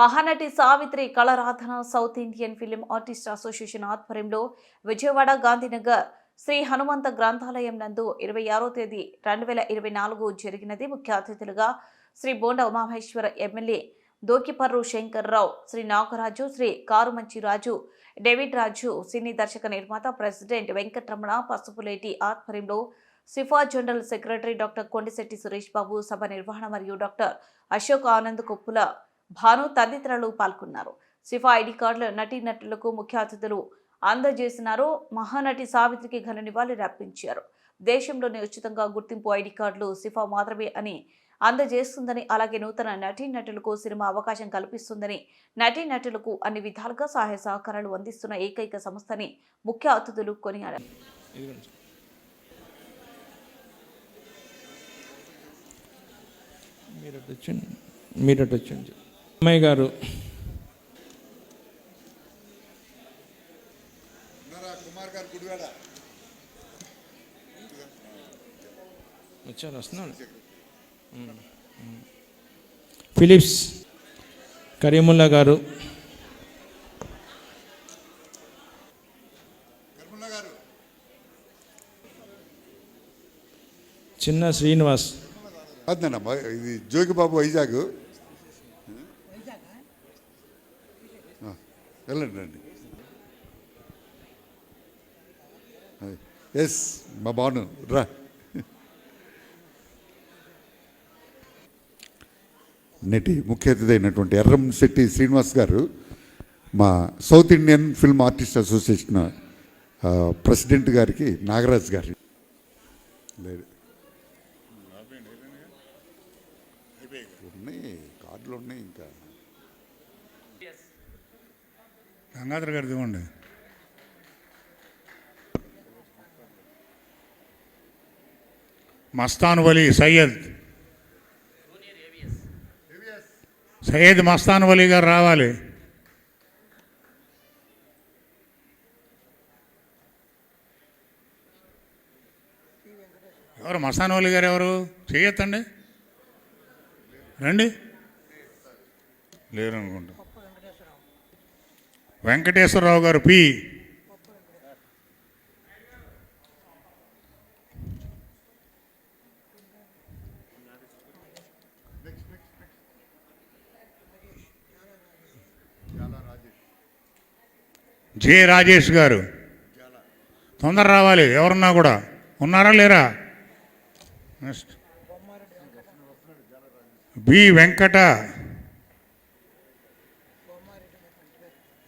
Mahanati Savitri Kalaradhana south Indian film artist association ఆధ్వర్యంలో విజయవాడ గాంధీనగర్ శ్రీ హనుమంత గ్రంథాలయం నందు ఇరవై ఆరో తేదీ రెండు వేల ఇరవై నాలుగు జరిగినది. ముఖ్య అతిథులుగా Shri Bonda Umamaheswara MLA Dokiparru Shankarrao Shri Nagaraju Shri Karumanchi Raju David Raju cine దర్శక నిర్మాత ప్రెసిడెంట్ వెంకటరమణ పసుపులేటి ఆధ్వర్యంలో SIFA general secretary doctor Kondisetti Suresh Babu సభ నిర్వహణ మరియు డాక్టర్ అశోక్ ఆనంద్ కొప్పుల భాను తదితరులు పాల్గొన్నారు. సిఫా ఐడి కార్డుల నటీనటులకు ముఖ్య అతిథులు అందజేసినారు. మహానటి సావిత్రికి ఘన నివాళులు అర్పించారు. దేశంలోనే ఉచితంగా గుర్తింపు ఐడి కార్డులు సిఫా మాత్రమే అని అందజేస్తుందని అలాగే నూతన నటీనటులకు సినిమా అవకాశం కల్పిస్తుందని నటీనటులకు అన్ని విధాలుగా సహాయ సహకారాలు అందిస్తున్న ఏకైక సంస్థని ముఖ్య అతిథులు కొనియాడారు. మీరు అటు మీరు అటు అమ్మాయి గారు. వచ్చారు ఫిలిప్స్ కరీముల్లా గారు. గారు చిన్న శ్రీనివాస్. అదేనమ్మా ఇది జోగిబాబు వైజాగ్. వెళ్ళండి రండి. ఎస్ మా బాను రా. నేటి ముఖ్య అతిథి అయినటువంటి ఎర్రం శెట్టి శ్రీనివాస్ గారు మా south Indian film artist association president గారికి నాగరాజ్ గారి. లేదు. ఉన్నాయి కార్డులు ఉన్నాయి ఇంకా. గంగాధర్ గారు ఇవ్వండి. మస్తాన్ వలీ సయ్యద్. సయ్యద్ మస్తాన్ వలీ గారు రావాలి. ఎవరు మస్తాన్ వలీ గారు ఎవరు? చేయొద్దండి రండి. లేరు అనుకుంటా. వెంకటేశ్వరరావు గారు పి. జే రాజేష్ గారు. తొందర రావాలి ఎవరున్నా కూడా. ఉన్నారా లేరా? నెక్స్ట్. బి వెంకట.